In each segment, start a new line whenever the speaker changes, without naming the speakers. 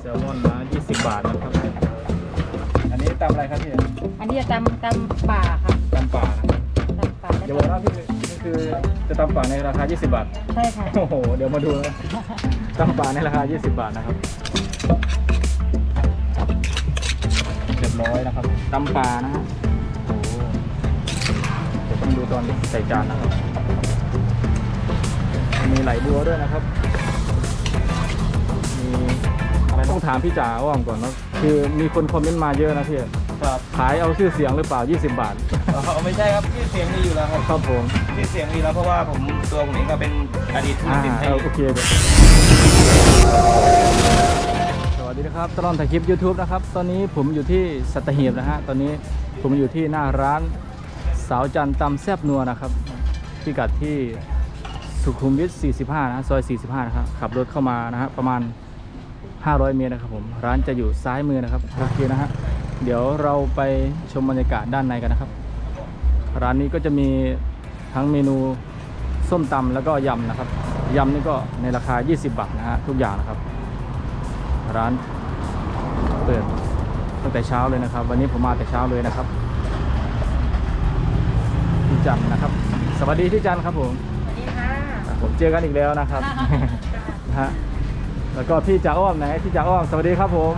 แซลมอนนะ20 บาทนะครับ อันนี้ตำอะไรครับพี่
อันนี้จะตำตำป่าค่ะ
ตำป่านะครับ
ตำป่า
อย่าบอกนะพี่นี่คือจะตำป่าในราคา 20 บาท
ใช่ค่ะ
โอ้โห เดี๋ยวมาดูนะตำป่าในราคา 20 บาทนะครับเรียบร้อยนะครับตำป่านะฮะโอ้โหเดี๋ยวต้องดูตอนใส่จานนะครับ มีไหลบัวด้วยนะครับ ถามพี่จ๋าว่างก่อนว่าคือมีคนคอมเมนต์มาเยอะนะพี่
ครับ
ขายเอาชื่อเสียงหรือเปล่า 20 บาท
อ๋อไม่ใช่ครับชื่อเสียงมีอยู่แล้วครับ
ครับผม
ชื่อเสียงมีแล้วเพราะว่าผมตัวผมเองก็เป็นอดีตผู้
อ่า
ตัดสินไทย
โอเคเดี๋ยวสวัสดีนะครับตลอดถ่ายคลิป YouTube นะครับ ตอนนี้ผมอยู่ที่สัตหีบนะฮะ ตอนนี้ผมอยู่ที่หน้าร้านสาวจันทร์ตำแซบนัวนะครับ พิกัดที่สุขุมวิท45นะซอย 45 นะครับ ขับรถเข้ามานะฮะประมาณ 500 เมตรนะครับผมร้านจะอยู่ซ้ายมือนะครับโอเคนะฮะเดี๋ยวเราไปชมบรรยากาศด้านในกันนะครับ ร้านนี้ก็จะมีทั้งเมนูส้มตำแล้วก็ยำนะครับยำนี่ก็ในราคา 20 บาทนะฮะทุกอย่างนะครับ ร้านเปิดตั้งแต่เช้าเลยนะครับ วันนี้ผมมาแต่เช้าเลยนะครับพี่จันนะครับ สวัสดีพี่จันครับผม
สวัสดีค่ะ
ผมเจอกันอีกแล้วนะครับนะฮะ แล้วก็พี่จ่าอ้อมไหนพี่จ่าอ้อมสวัสดีครับผม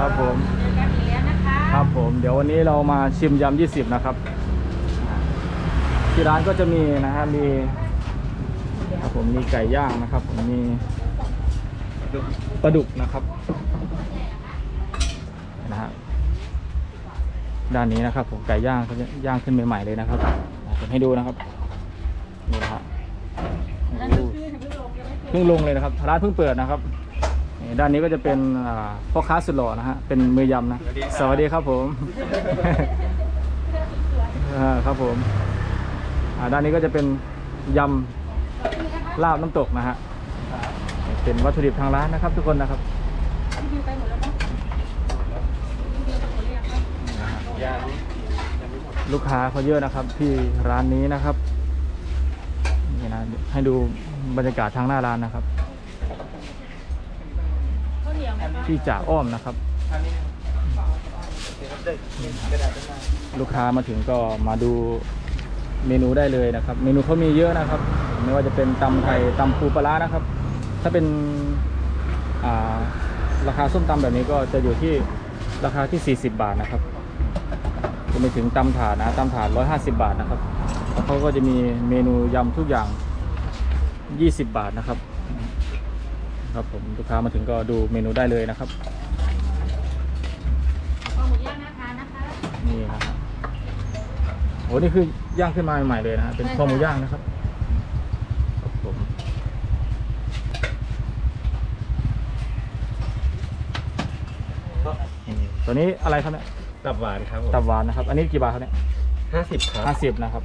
ครับผม
เจอกันอีกแล้วนะคะ
ครับผม เดี๋ยววันนี้เรามาชิมยำ20 นะครับ ที่ร้านก็จะมีนะฮะมีครับผมมีไก่ย่างนะครับผมมีปลาดุกนะครับนะฮะด้านนี้นะครับผมไก่ย่างเขาจะย่างขึ้นใหม่ๆเลยนะครับอะผมให้ดูนะครับนี่นะฮะโอ้โหเพิ่งลงเลยนะครับร้านเพิ่งเปิดนะครับนี่ด้านนี้ก็จะเป็นอ่าพ่อค้าสุดหล่อนะฮะเป็นมือยำนะสวัสดีครับผมอ่าครับผมอ่าด้านนี้ก็จะเป็นยำลาบน้ำตกนะฮะเป็นวัตถุดิบทางร้านนะครับ ทุกคนนะครับ
พี่ไปหมดแล้วมั้ง
ลูกค้าเขาเยอะนะครับที่ร้านนี้นะครับนี่นะให้ดู บรรยากาศทางหน้าร้านนะครับ
ข้าวเหนียวไหมคะ
ที่จ่าอ้อมนะครับ ลูกค้ามาถึงก็มาดูเมนูได้เลยนะครับ เมนูเขามีเยอะนะครับ ไม่ว่าจะเป็นตำไทยตำปูปลาร้านะครับ ถ้าเป็นอ่าราคาส้มตำแบบนี้ก็จะอยู่ที่ราคาที่ 40 บาทนะครับจะไม่ถึงตำถาดนะตำถาด150 บาทนะครับแล้วเขาก็จะมีเมนูยำทุกอย่าง 20 บาทนะครับ ครับผมลูกค้ามาถึงก็ดูเมนูได้เลยนะครับ
ข้าวหมูย่างนะคะนะคะ
นี่นะครับโอ้นี่คือย่างขึ้นมาใหม่ๆเลยนะฮะเป็น
ใช่ค่ะ
ข้อหมูย่างนะครับครับผมนี่ตัวนี้อะไรครับเนี่ย
ตับหวานครับผม
ตับหวานนะครับ อันนี้กี่บาทครับเนี่ย
ห้าสิบครับ
ห้าสิบนะครับ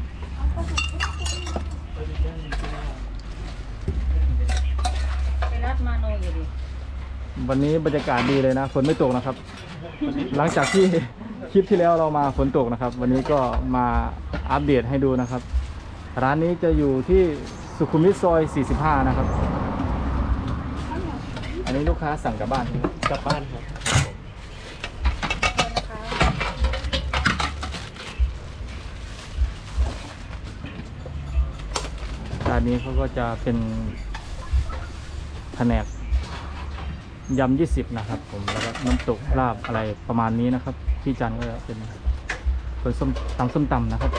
ไปรัดมาโนอยู่ดิ
วันนี้บรรยากาศดีเลยนะฝนไม่ตกนะครับ หลังจากที่คลิปที่แล้วเรามาฝนตกนะครับ วันนี้ก็มาอัปเดตให้ดูนะครับ ร้านนี้จะอยู่ที่สุขุมวิทซอย 45 นะครับ อันนี้ลูกค้าสั่งกลับบ้านใช่ไหม
กลับบ้านครับ
ร้านนี้เขาก็จะเป็นแผนก ยำ20นะครับ ผมแล้วก็น้ำตกลาบอะไรประมาณนี้นะครับพี่จันก็จะเป็นคนส้มตำส้มตำนะครับ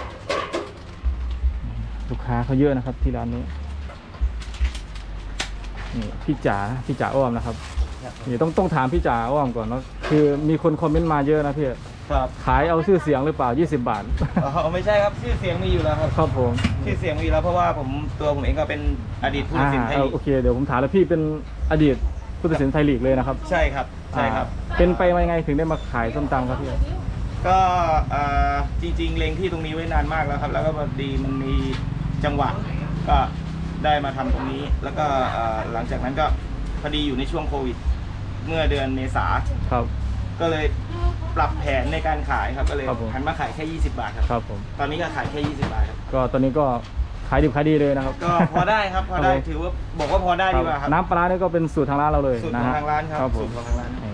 ลูกค้าเขาเยอะนะครับที่ร้านนี้นี่พี่จ๋าพี่จ๋าอ้อมนะครับนี่ต้องต้องถามพี่จ๋าอ้อมก่อนว่าคือมีคนคอมเมนต์มาเยอะนะพี่
ครับ
ขายเอาชื่อเสียงหรือเปล่า 20 บาท
อ๋อไม่ใช่ครับชื่อเสียงมีอยู่แล้วครับ
ครับผม
ชื่อเสียงมีอยู่แล้วเพราะว่าผมตัวผมเองก็เป็นอดีตผู้ตั
อ่า
ดสินไทย
เอาโอเคเดี๋ยวผมถามแล้วพี่เป็นอดีต ผู้ตัดสินไทยลีกเลยนะครับ
ใช่ครับใช่ครับ
อ่าเป็นไปมายังไงถึงได้มาขายส้มตำครับพี่
ก็เอ่อจริงๆ เล็งที่ตรงนี้ไว้นานมากแล้วครับ แล้วก็พอดีมันมีจังหวะก็ได้มาทำตรงนี้ แล้วก็เอ่อหลังจากนั้นก็พอดีอยู่ในช่วงโควิด เมื่อเดือนเมษา
ครับ
ก็เลยปรับแผนในการขายครับก็เลย
ครับผม
หันมาขายแค่ 20 บาทครับ
ครับผม
ตอนนี้ก็ขายแค่ 20 บาทครับ
ก็ตอนนี้ก็ขขายดิบขายดีเลยนะครับ
ก็พอได้ครับพอได้
ครับผม
ถือว่าบอกว่าพอได้ดีกว่าครับ
น้ำปลานี่ก็เป็นสูตรทางร้านเราเลย
สูตร
นะ
ของ
ฮะ
ทางร้านครับ
ผ
สู
ม
ตรของทางร้าน
นี่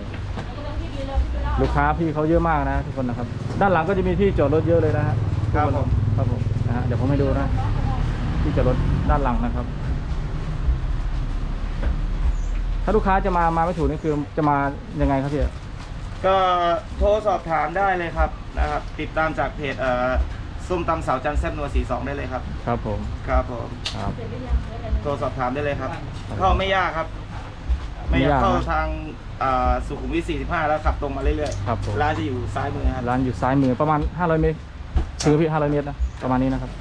ลูกค้าพี่เขาเยอะมากนะทุกคนนะครับ ด้านหลังก็จะมีที่จอดรถเยอะเลยนะฮะ
ครับ
ทุกน
ผม
ครับผมนะฮะเดี๋ยวผมให้ดูนะ ที่จอดรถด้านหลังนะครับ ถ้าลูกค้าจะมามาไม่ถูกนี่คือจะมายังไงครับพี่
ก็โทรสอบถามได้เลยครับนะครับ ติดตามจากเพจเอ่อ ส้มตำสาวจันทร์แซ่บนัวสีสองได้เลยครับ
ครับผม
ครับผม
ครับ
โทรสอบถามได้เลยครับ เข้าไม่ยากครับ ไม่
ไม่ยายา
กกเข้า
นะ
ทางเอ่อสุขุมวิท 45 แล้วขับตรงมาเรื่อย
ครับผม
ๆร้านจะอยู่ซ้ายมือครับ
ร้านอยู่ซ้ายมือประมาณ 500 เมตรถึงพี่ 500 เมตรนะประมาณนี้นะครับ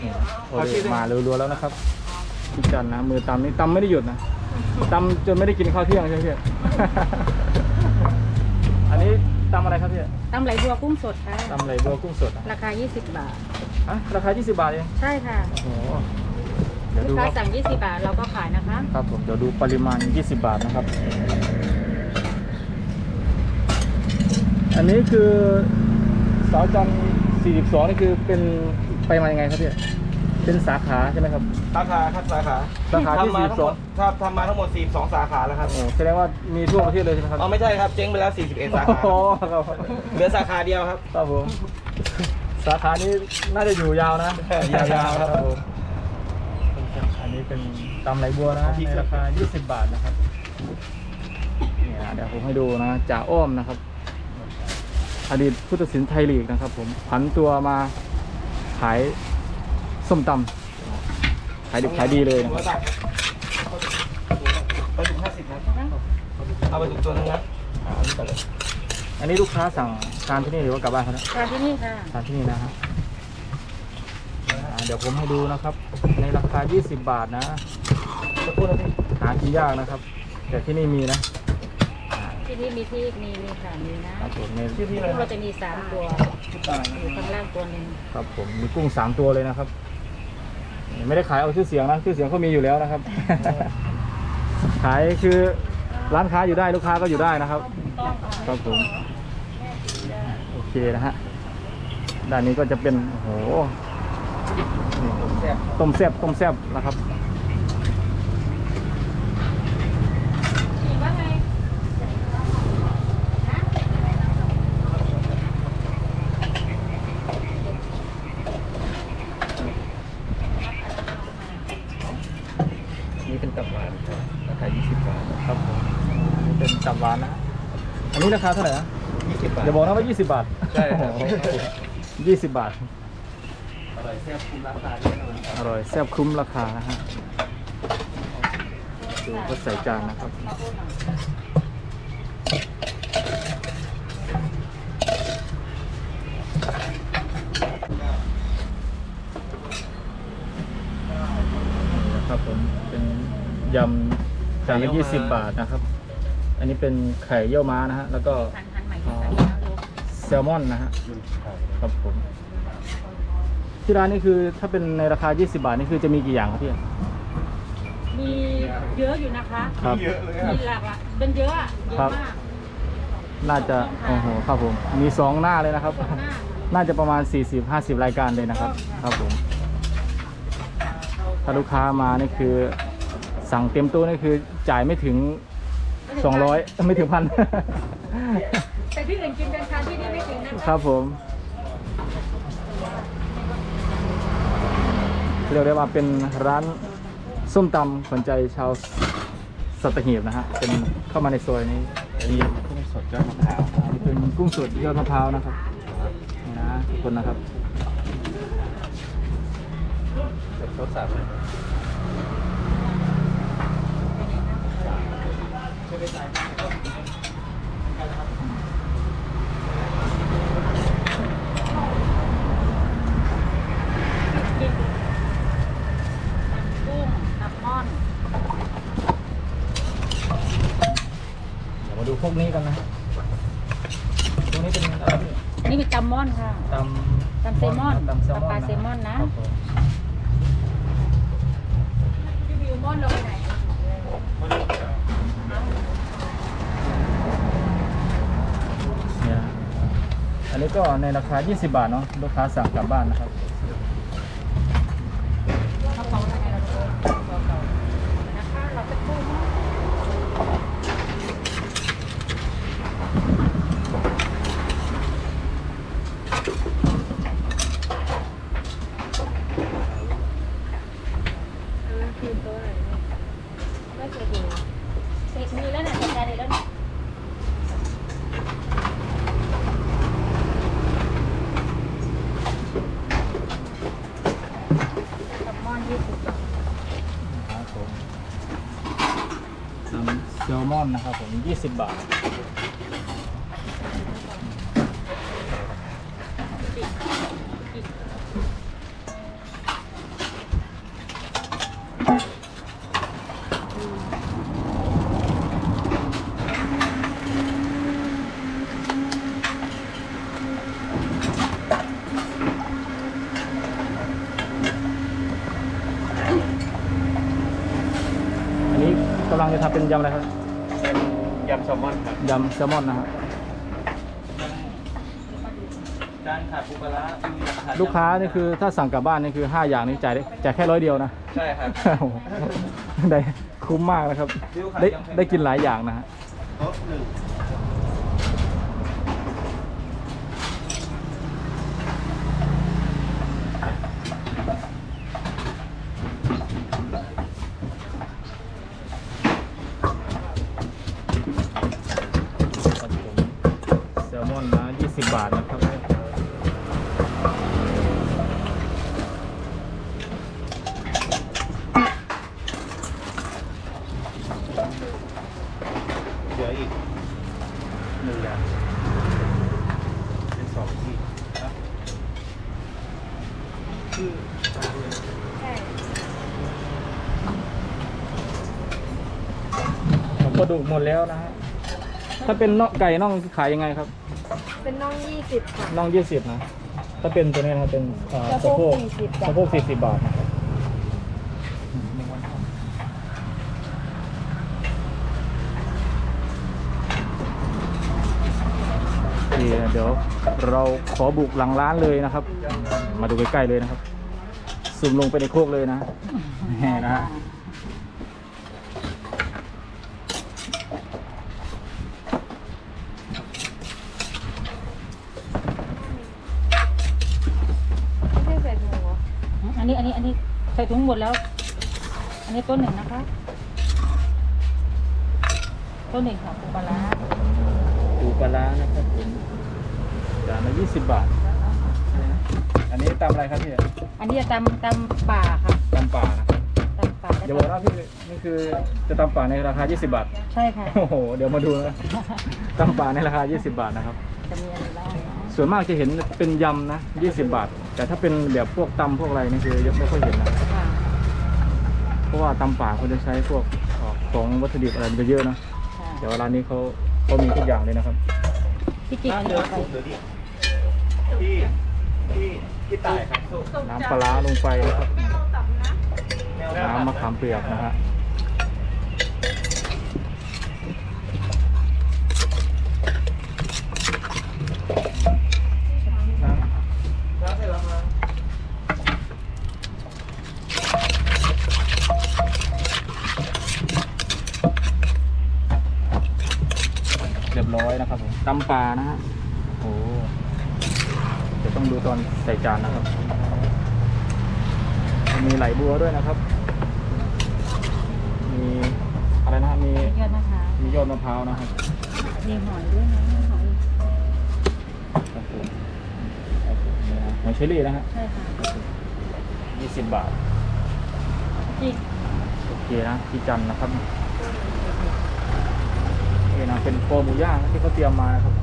นี่โอเคมารัวๆแล้วนะครับพี่จันนะมือตำนี่ตำไม่ได้หยุดนะตำจนไม่ได้กินข้าวเที่ยงใช่ไหมพี่อันนี้ ตำอะไรครับพี่
ตำไหลบัวกุ้งสดค่ะ
ตำไหลบัวกุ้งสดอะ
ราคา 20 บาท
อะราคา 20 บาทเอง
ใช่ค่ะ
โอ้โหเดี๋ยว
ลู
ดู
กค้า
ว่า
สั่ง 20 บาทเราก็ขายนะคะ
ครับผมเดี๋ยวดูปริมาณ 20 บาทนะครับ อันนี้คือสาวจันทร์42นี่คือเป็นไปมายังไงครับพี่ เป็นสาขาใช่ไหมครับ
สาขาครับสาขา
สาขาที่
ทำมาทั้งหมด
42
ครับทำมาทั้งหมด 42 สาขาแล้วครับ
โอ้แสดงว่ามีทั่วประเทศเลยใช่ไหมครับ
อ๋อไม่ใช่ครับเจ๊งไปแล้ว 41 สาขา
โอ้ครับ
เหลือสาขาเดียวครับ
ครับผม สาขานี้น่าจะอยู่ยาวนะ ยาวๆครับผมอันนี้เป็นตำไหลบัวนะในราคา 20 บาทนะครับนี่นะเดี๋ยวผมให้ดูนะจ่าอ้อมนะครับ อดีตผู้ตัดสินไทยลีกนะครับ ผมผันตัวมาขาย ส้มตำขายดิบขายดีเลยนะครับ
ไปถึง50นะเอาไปถึงตัวนึงนะ
อ่าอันนี้ก่อนเลยอันนี้ลูกค้าสั่งทานที่นี่หรือว่ากลับบ้านครับเนี่ย
ทานที่นี่ค่ะ
ทานที่นี่นะฮะอ่าเดี๋ยวผมให้ดูนะครับ ในราคา 20 บาทนะสักครู่นะพี่หากินยากนะครับ แต่ที่นี่มีนะอ่า
ที่นี่มีที่มีมีค่ะมีนะครับ
ผมใน
ที่ที่
กุ้งเราจะมี3ตัวอยู่ข้างล่างตัวหนึ่ง
ครับผมมีกุ้งสามตัวเลยนะครับ ไม่ได้ขายเอาชื่อเสียงนะชื่อเสียงเขามีอยู่แล้วนะครับ ขายคือร้านค้าอยู่ได้ลูกค้าก็อยู่ได้นะครับ
ต้องค่ะ
ครับผมโอเคนะฮะด้านนี้ก็จะเป็นโอ้โหนี่ต้มแซบต้มแซบนะครับ
ว่าไง
นี่เป็นตับหวานราคา 20 บาทครับผมนี่เป็นตับหวานนะ อั นนี้ราคาเท่าไหร่นะ
20บาท
อย่าบอกนะว่า 20 บาท
ใช่ครับ
โอ้โหยี่สิบบาท
อร่อยแซ่บคุ้มราคาแน่นอน
อร่อยแซ่บคุ้มราคานะฮะดูก็ใส่จานนะครับนี่นะครับผมเป็นยำจานละยี่สิบบาทนะครับ อันนี้เป็นไข่เยี่ยวม้านะฮะ แล้วก็
หันหันใหม่ที่ใส่แล้วลูก
แซลมอนนะฮะ ครับผม ที่ร้านนี่คือถ้าเป็นในราคา 20 บาทนี่คือจะมีกี่อย่างครับพี่
มีเยอะอยู่นะคะ
ครับ
เยอะเลยค
มี
รับ
หลากหลายเป็นเยอะอะเยอะ
ครับ
มาก
น่าจะ โอ้โห ครับผม มีสองหน้าเลยนะครับ
สองหน้า
น่าจะประมาณ 40-50 รายการเลยนะครับ ครับผม ถ้าลูกค้ามานี่คือ สั่งเต็มตู้นี่คือจ่ายไม่ถึง 200ไม่ถึงพัน
แต่ที่อื่นกินกันค่ะที่นี่ไม่ถึงนะคะ
ครับผม เรียกได้ว่าเป็นร้านส้มตำขวัญใจชาวสัตหีบนะฮะ เป็นเข้ามาในซอยนี้มี
กุ้งสดยอดมะพร้าว
อันนี้เป็นกุ้งสดยอดมะพร้าวนะครับนี่นะทุกคนนะครับ
รสสับเลย
กินกุ้งตับม่อน
เดี๋ยวมาดูพวกนี้กันนะฮะพวกนี้เป็นอะไรพี่
นี่มีตำม่อนค่ะ
ตำ
ตำเซลมอน
ตำแซลมอน
ปลาแซลมอนนะ
ครับผม
พี่วิวม่อนเราไปไหน
เนี่ยนะ อันนี้ก็ในราคา 20 บาทเนาะลูกค้าสั่งกลับบ้านนะครับ
มีมีแล้วเนี่ยจัดการเลยแล้วเนี่ยกับมอนยี่สิบบาท
ครับผมน้ำแซลมอ นะครับผม 20 บาท อันนี้กำลังจะทำเป็นยำอะไรครับ
เป็นยำแซลมอนครับ
ยำแซลมอนนะครับ
จานขาดปูปลาร้ามีรหัส
ลูกค้านี่คือถ้าสั่งกลับบ้านนี่คือ 5 อย่างนี้จ่ายได้จ่ายแค่ร้อยเดียวนะ
ใช่ครับ
โอ้โหได้คุ้มมากนะครับ
ดิวขาย
ได้
ยำแผ่น
ได้กินหลายอย่างนะฮะ
โต๊ะหนึ่ง
ครับผมแซลมอนนะ20 บาทนะครับ
เหลืออีกหนึ่งอย่างเป็นสองที่นะคือ
ใช่
ผมกระ ดูกหมดแล้วนะฮะถ้าเป็นน่องไก่น่องขายยังไงครับ
เป็นน้องยี่สิบค่ะ
น่อง20นะ ถ้าเป็นตัวนี้นะครับเป็นเอ่อ
สะโพก
สะ
40จ้ะ
สะโพก40บาทนะครับโอเคเดี๋ยวเราขอบุกหลังร้านเลยนะครับ มาดูใกล้ๆเลยนะครับ ซูมลงไปในโคกเลยนะแหมนะฮะ
ถุงห
มดแล้ว อันนี้ต้นหนึ่งนะคะ ต้นหนึ่งค่ะปูปลาร้า
ปูปลาร้านะครับผมจานละ20บาท อันนี้ตำอะไรครับพี่
อันนี้จะตำตำป่าค่ะ
ตำป่านะครับ
ตำป่า
อย่าบอกนะพี่นี่คือจะตำป่าในราคา 20 บาท
ใช่ค่ะ
โอ้โห เดี๋ยวมาดูนะตำป่าในราคา 20 บาทนะครับ
จะมีอะไรบ้างเนาะ
ส่วนมากจะเห็นเป็นยำนะ 20 บาท แต่ถ้าเป็นแบบพวกตำพวกอะไรนี่คือยังไม่ค่อยเห็นนะ
ค่ะ
เพราะว่าตำป่าเขาจะใช้พวกเอ่อของวัตถุดิบอะไรมันจะเยอะนะ
ค่ะ
แต่ว่าร้านนี้เขาเขามีทุกอย่างเลยนะครับ
พี่กิ๊กอัน
เหลื
นี้
อ
เอาไป
สุกเหลือดิที่ที่ที่ตายครับสุก
น้ำปลาร้าลงไปนะครับ
แนว
น้ำมะขามเปียกนะฮะ
น้ำน้ำเสร็จแล้วครับ
เรียบร้อยนะครับผมตำปลานะฮะโอ้เดี๋ยวต้องดูตอนใส่จานนะครับ มีไหลบัวด้วยนะครับ มีอะไรนะฮะมี
ยอดมะพร้าว
มียอดมะพร้าวนะครับ
มีหอยด้วยนะหอย
ครับผมครับผมนี่นะหอยเชอรี่นะฮะ
ใช่ค่ะ
ยี่สิบบาท
กิ๊ก
โอเคนะพี่จันทร์นะครับ นี่นะเป็นโคหมูย่างที่เขาเตรียมมานะครับ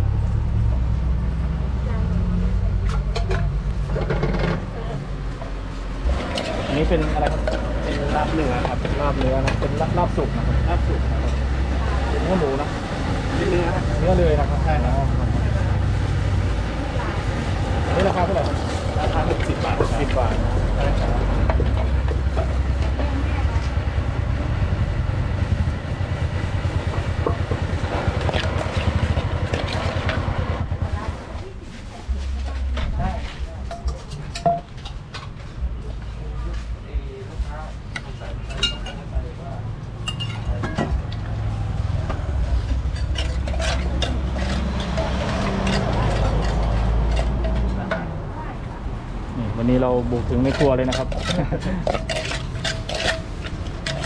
อันนี้เป็นอะไรครับเป็นลาบเนื้อครับเป็นลาบเนื้อนะเป็นลาบลาบสุกนะครับลาบสุกนะครับเป็นเนื้อหมูนะ
เนื้อครับ
เนื้อเลยนะครับใช่ครับนี่ราคาเท่าไหร่ครับ
ราคาหกสิบบาท
สิบบาท นะนี่วันนี้เราบุกถึงในครัวเลยนะครับ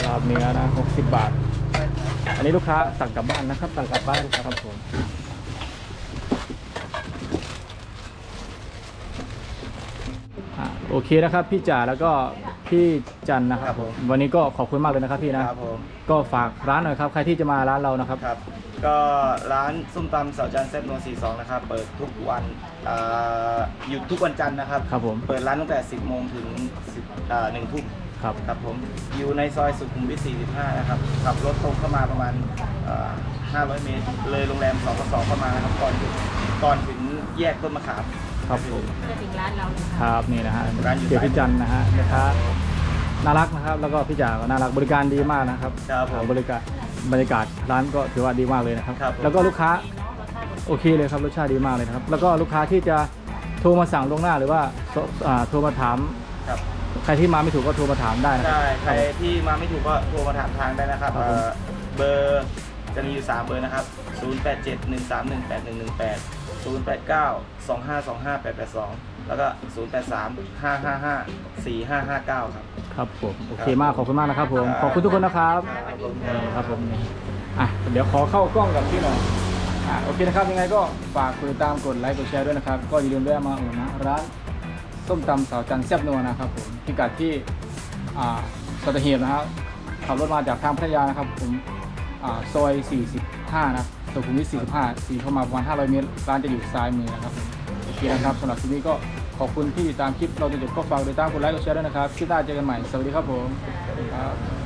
ลาบเนื้อนะ60 บาท อันนี้ลูกค้าสั่งกลับบ้านนะครับ
สั่งกลับบ้านครับ
ครับผมอะโอเคนะครับ พี่จ่าแล้วก็พี่จันนะครับ
ครับผม
วันนี้ก็ขอบคุณมากเลยนะครับพี่นะ
ครับผม
ก็ฝากร้านหน่อยครับ ใครที่จะมาร้านเรานะครับ
ครับ ก็ร้านส้มตำเสาจันทร์แซ่บนัว42นะครับ เปิดทุกวันอ่าหยุดทุกวันจันทร์นะครับ
ครับผม
เปิดร้านตั้งแต่ 10 โมงถึง10อ่า1ทุ่ม
ครับ
ครับผม อยู่ในซอยสุขุมวิท 45 นะครับ ขับรถตรงเข้ามาประมาณอ่า500 เมตร เลยโรงแรม2กสเข้ามานะครับ ก่อนถึงก่อนถึงแยกต้นมะขาม
ครับผม
จะถึงร้านเราเลย
ค
ค่ะ
รับนี่นะฮะ
ร้านอยู่
เกียรติ
ซ้าย
พี่จันนะฮะนะครับน่ารักนะครับ แล้วก็พี่จ่าก็น่ารักบริการดีมากนะครับ
ครับผม
บริการ บรรยากาศร้านก็ถือว่าดีมากเลยนะครับ
ครับผม
แล้วก็ลูกค้าโอเคเลยครับรสชาติดีมากเลยนะครับ แล้วก็ลูกค้าที่จะโทรมาสั่งล่วงหน้าหรือว่าโทรอ่าโทรมาถาม
ครับ
ใครที่มาไม่ถูกก็โทรมาถามได้นะครั
ใช่
บ
ใครที่มาไม่ถูกก็โทรมาถามทางได้นะครับ
ครับผม
เอ่อเบอร์จะมีอยู่ 3 เบอร์นะครับ 087 131 8118 089 2525 882 แล้วก็ 083 555 4559 ครับ
ครับผมโอเคมากขอบคุณมากนะครับผมขอบคุณทุกคนนะครับ
ครับผม
นี่ครับผมนี่อะเดี๋ยวขอเข้ากล้องกับพี่หน่อยอะโอเคนะครับยังไงก็ฝากกดติดตามกดไลค์กดแชร์ด้วยนะครับ ก็อย่าลืมแวะมาอุดหนุนนะร้านส้มตำสาวจันทร์แซ่บนัวนะครับผมพิกัดที่อ่าสัตหีบนะครับขับรถมาจากทางพัทยานะครับผมอ่าซอย 45 นะสุขุมวิท45สีเข้ามาประมาณ500 เมตรร้านจะอยู่ซ้ายมือนะครับผมโอเค นะครับสำหรับคลิปนี้ก็ขอบคุณที่ติดตามคลิปเราจนจบก็ฝากกดติดตามกดไลค์กดแชร์ด้วยนะครับคลิปหน้าเจอกันใหม่สวัสดีครับผมครับ